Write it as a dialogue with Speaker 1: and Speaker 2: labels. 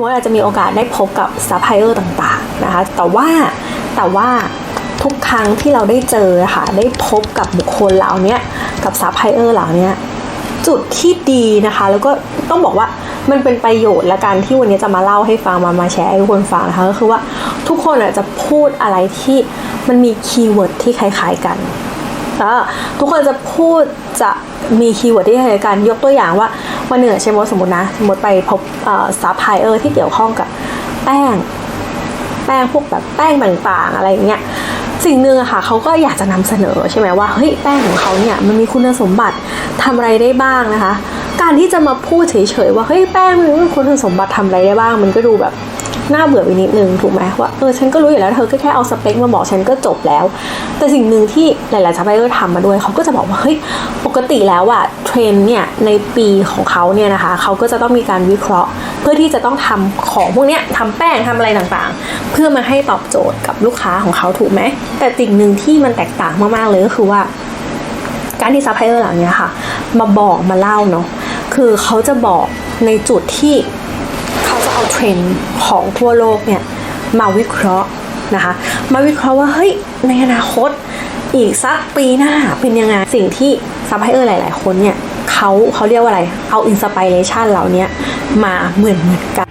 Speaker 1: มติอาจจะมีโอกาสได้พบกับซัพพลายเออร์ต่างๆนะคะแต่ว่าแต่ว่าทุกครั้งที่เราได้เจอค่ะได้พบกับบุคคลเหล่านี้กับซัพพลายเออร์เหล่านี้จุดที่ดีนะคะ แล้วก็ต้องบอกว่ามันเป็นประโยชน์ละกันที่วันนี้จะมาเล่าให้ฟังมามาแชร์ให้ทุกคนฟังนะคะก็คือว่าทุกคนอาจจะพูดอะไรที่มันมีคีย์เวิร์ดที่คล้าย ๆกันแล้วทุกคนจะพูดจะมีคีย์เวิร์ดที่คล้ายกัน ยกตัวอย่างว่า วันหนึ่งอะเชมสมมตินะ สมมติไปพบซัพพลายเออร์ที่เกี่ยวข้องกับแป้ง แป้งพวกแบบแป้งต่างๆ อะไรอย่างเงี้ยสิ่งหนึ่งอะค่ะเขาก็อยากจะนำเสนอใช่ไหมว่าเฮ้ยแป้งของเขาเนี่ยมันมีคุณสมบัติทำอะไรได้บ้างนะคะ การที่จะมาพูดเฉยๆว่าเฮ้ยแป้งมันมีคุณสมบัติทำอะไรได้บ้าง มันก็ดูแบบ น่าเบื่อไปนิดนึงถูกไหมว่าเออฉันก็รู้อยู่แล้วเธอก็แค่เอาสเปคมาบอกฉันก็จบแล้ว แต่สิ่งหนึ่งที่หลายๆซัพพลายเออร์ทำมาด้วยเขาก็จะบอกว่าเฮ้ยปกติแล้วอะเทรนเนี่ยในปีของเขาเนี่ยนะคะเขาก็จะต้องมีการวิเคราะห์ เพื่อที่จะต้องทำของพวกเนี้ยทำแป้งทำอะไรต่างๆ เพื่อมาให้ตอบโจทย์กับลูกค้าของเขาถูกไหมแต่สิ่งหนึ่งที่มันแตกต่างมากๆเลยก็คือว่า การที่ซัพพลายเออร์เหล่านี้ค่ะ มาบอกมาเล่าเนาะคือเขาจะบอกในจุดที่ เอาเทรนด์ของทั่วโลกเนี่ยมาวิเคราะห์นะคะมาวิเคราะห์ว่าเฮ้ยในอนาคตอีกสักปีหน้าเป็นยังไงสิ่งที่ซัพพลายเออร์หลาย ๆ คนเนี่ยเขาเขาเรียกว่าอะไร เอาอินสปิเรชันเหล่านี้มาเหมือนเหมือนกัน